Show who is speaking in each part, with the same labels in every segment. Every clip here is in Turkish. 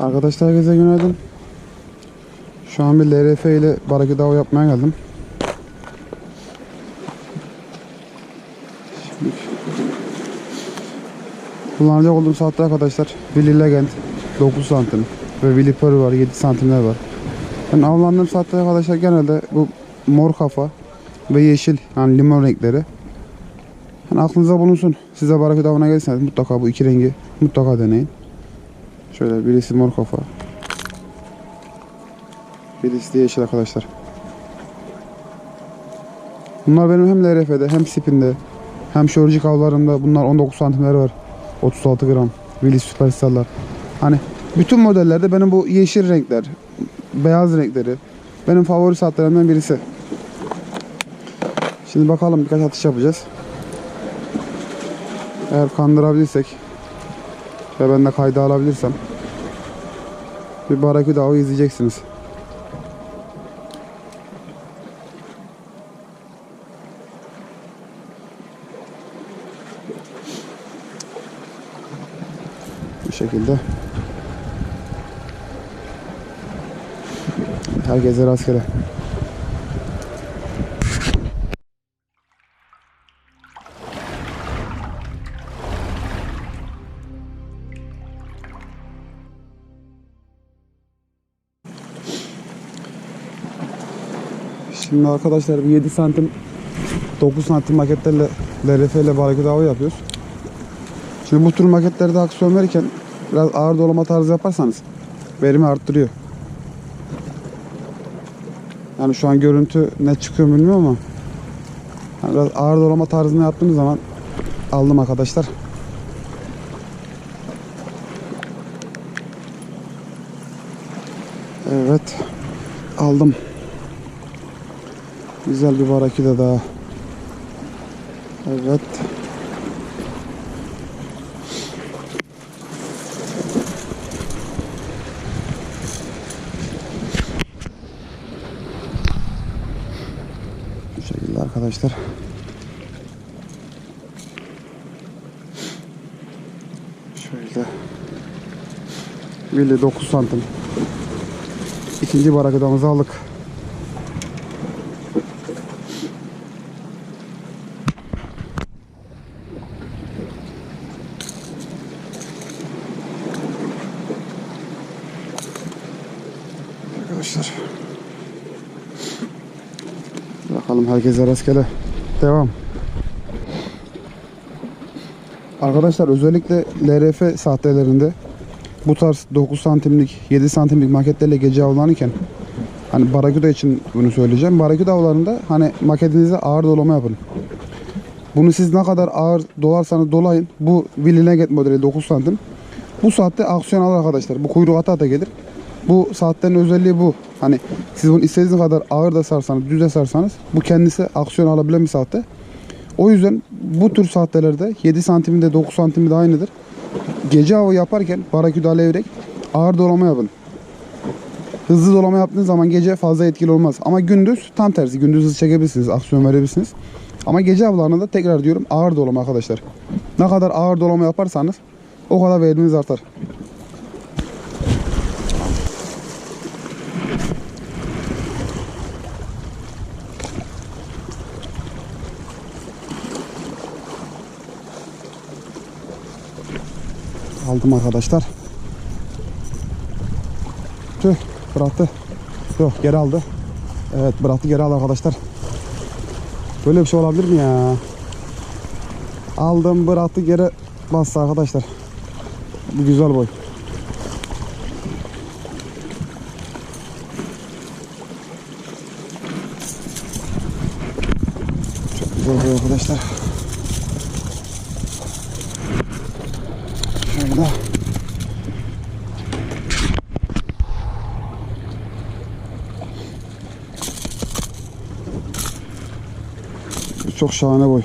Speaker 1: Arkadaşlar herkese günaydın. Şu an bir LRF ile barakı av yapmaya geldim. Şimdi kullanacak olduğum saatte arkadaşlar Willy Legend 9 santim ve Willy Pearl var 7 santimler var. Ben avlandığım saatte arkadaşlar genelde bu mor kafa ve yeşil yani limon renkleri. Yani aklınıza bulunsun. Size barakı avına gelirseniz mutlaka bu iki rengi mutlaka deneyin. Şöyle birisi mor kafa. Birisi de yeşil arkadaşlar. Bunlar benim hem LRF'de hem spinde hem şorcik avlarımda bunlar 19 santimler var. 36 gram. Willis Superstar'lar. Hani bütün modellerde benim bu yeşil renkler, beyaz renkleri benim favori saatlerimden birisi. Şimdi bakalım birkaç atış yapacağız. Eğer kandırabilirsek ve ben de kayda alabilirsem bir barakü davı izleyeceksiniz. Bu şekilde. Herkese rastgele. Şimdi arkadaşlar bir 7 santim 9 santim maketlerle LRF ile barakü davı yapıyoruz. Şimdi bu tür maketlerde aksiyon verirken biraz ağır dolama tarzı yaparsanız verimi arttırıyor. Yani şu an görüntü ne çıkıyor bilmiyorum ama yani biraz ağır dolama tarzını yaptığınız zaman aldım arkadaşlar. Evet aldım. Güzel bir baraküde daha. Evet. Bu şekilde arkadaşlar. Şöyle. Willy 9 santim. İkinci barakıdamızı aldık. Herkese rastgele. Devam. Arkadaşlar özellikle LRF sahtelerinde bu tarz 9 santimlik 7 santimlik maketlerle gece avlanırken hani baraküda için bunu söyleyeceğim. Baraküda avlarında hani maketinize ağır dolama yapın. Bunu siz ne kadar ağır dolarsanız dolayın. Bu Willy Legend modeli 9 santim. Bu saatte aksiyon alır arkadaşlar. Bu kuyruk ata ata gelir. Bu saatlerin özelliği bu. Hani siz bunu istediğiniz kadar ağır da sarsanız, düz de sarsanız bu kendisi aksiyon alabilen bir saatte. O yüzden bu tür saatlerde 7 santiminde 9 santiminde aynıdır. Gece avı yaparken baraküda levrek ağır dolama yapın. Hızlı dolama yaptığınız zaman gece fazla etkili olmaz. Ama gündüz tam tersi. Gündüz hızlı çekebilirsiniz, aksiyon verebilirsiniz. Ama gece avlarında da tekrar diyorum ağır dolama arkadaşlar. Ne kadar ağır dolama yaparsanız o kadar veriminiz artar. Aldım arkadaşlar. Tüh bıraktı. Yok geri aldı. Evet bıraktı geri aldı arkadaşlar. Böyle bir şey olabilir mi ya? Aldım bıraktı geri bastı arkadaşlar. Bu güzel boy. Çok güzel boy arkadaşlar. Şöyle. Bu Çok şahane boy.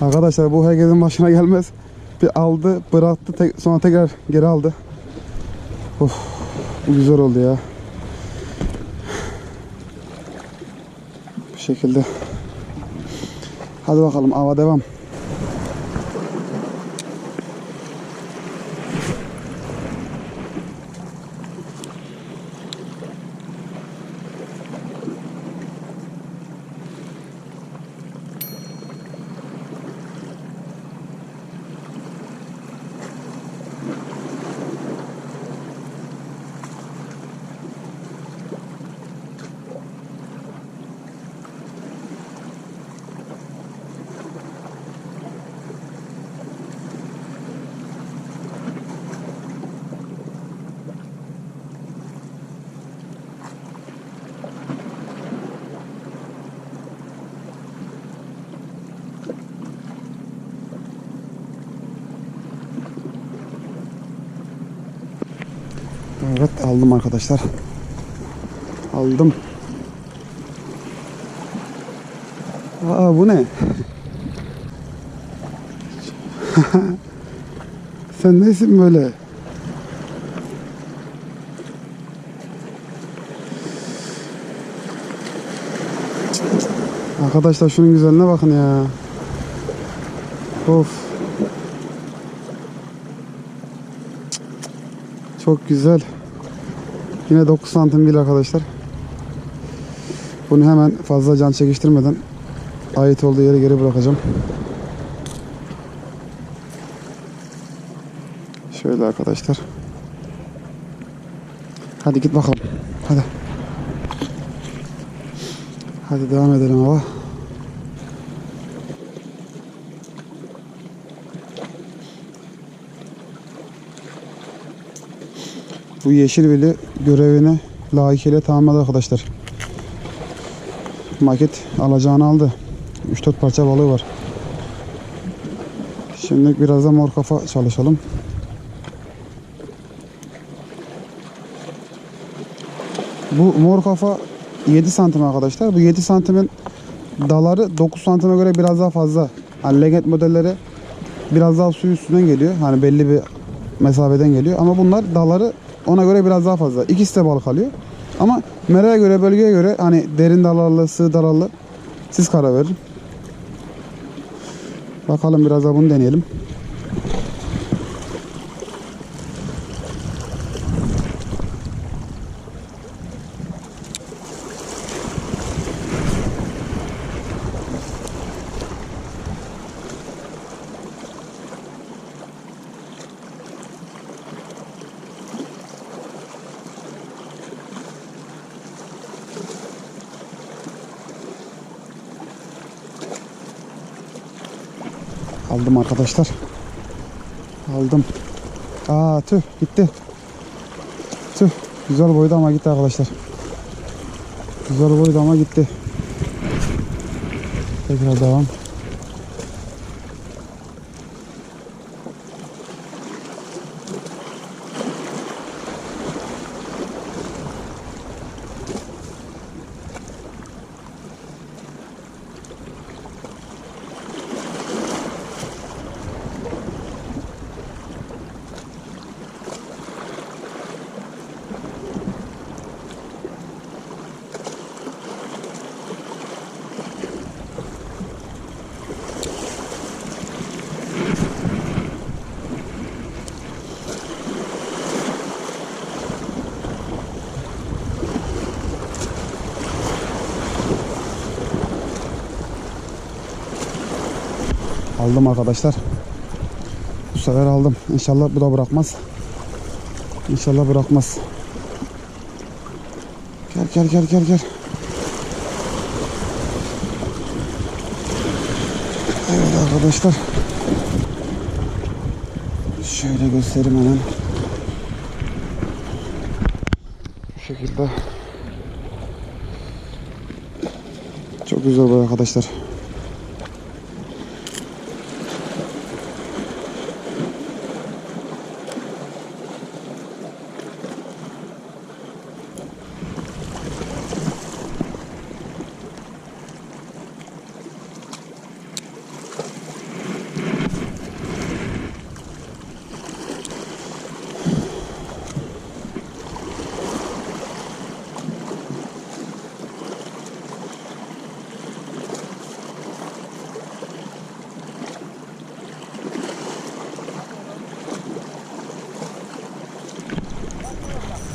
Speaker 1: Arkadaşlar bu herkesin başına gelmez. Bir aldı, bıraktı, tek, sonra tekrar geri aldı. Of, bu güzel oldu ya. Bu şekilde. Hadi bakalım ava devam. Evet aldım arkadaşlar. Aldım. Aa bu ne? Sen nesin böyle? Arkadaşlar şunun güzelliğine bakın ya. Of. Çok güzel. Yine 9 santim değil arkadaşlar. Bunu hemen fazla can çekiştirmeden ait olduğu yere geri bırakacağım. Şöyle arkadaşlar. Hadi git bakalım. Hadi. Hadi devam edelim hava. Bu yeşil veli görevini layıkıyla tamamladı arkadaşlar. Maket alacağını aldı. 3-4 parça balığı var. Şimdi biraz da mor kafa çalışalım. Bu mor kafa 7 santim arkadaşlar. Bu 7 santimin daları 9 santime göre biraz daha fazla. Hani legend modelleri biraz daha su üstünden geliyor. Hani belli bir mesafeden geliyor. Ama bunlar dalları ona göre biraz daha fazla. İkisi de balık alıyor. Ama meraya göre, bölgeye göre hani derin dalarlı, sığ dalarlı siz karar verin. Bakalım biraz da bunu deneyelim. Aldım arkadaşlar. Aldım. Aa tüh gitti. Tüh güzel boydu ama gitti arkadaşlar. Güzel boydu ama gitti. Tekrar devam. Aldım arkadaşlar. Bu sefer aldım. İnşallah bu da bırakmaz. İnşallah bırakmaz. Gel gel gel gel gel. Evet arkadaşlar. Şöyle göstereyim hemen. Bu şekilde. Çok güzel bu arkadaşlar.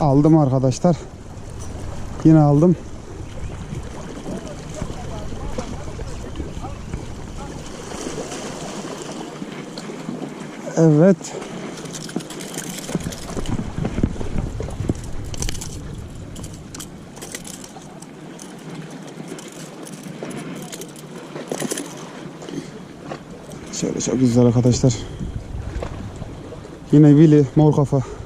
Speaker 1: Aldım arkadaşlar. Yine aldım. Evet. Şöyle çok güzel arkadaşlar. Yine Willy mor kafa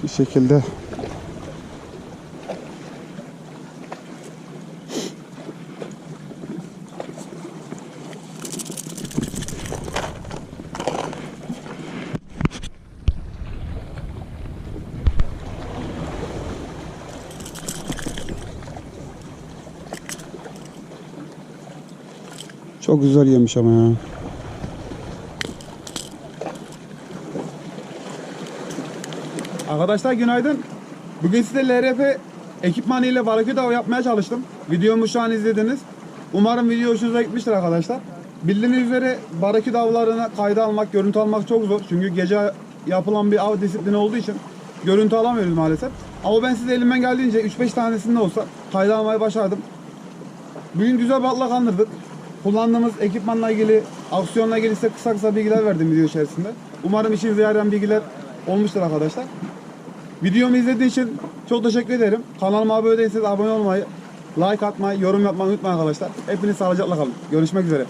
Speaker 1: şu şekilde Çok güzel yemiş ama ya. Arkadaşlar günaydın. Bugün size LRF ekipmanı ile baraküt yapmaya çalıştım. Videomu şu an izlediniz. Umarım video hoşunuza gitmiştir arkadaşlar. Bildiğiniz üzere baraküt avlarına kayda almak, görüntü almak çok zor. Çünkü gece yapılan bir av disiplini olduğu için görüntü alamıyoruz maalesef. Ama ben size elimden geldiğince 3-5 tanesini de olsa kayda almayı başardım. Bugün güzel balıkla kandırdık. Kullandığımız ekipmanla ilgili, aksiyonla ilgili size kısa kısa bilgiler verdim video içerisinde. Umarım işinize yarayan bilgiler olmuştur arkadaşlar. Videomu izlediğiniz için çok teşekkür ederim. Kanalıma abone değilseniz abone olmayı, like atmayı, yorum yapmayı unutmayın arkadaşlar. Hepiniz sağlıcakla kalın. Görüşmek üzere.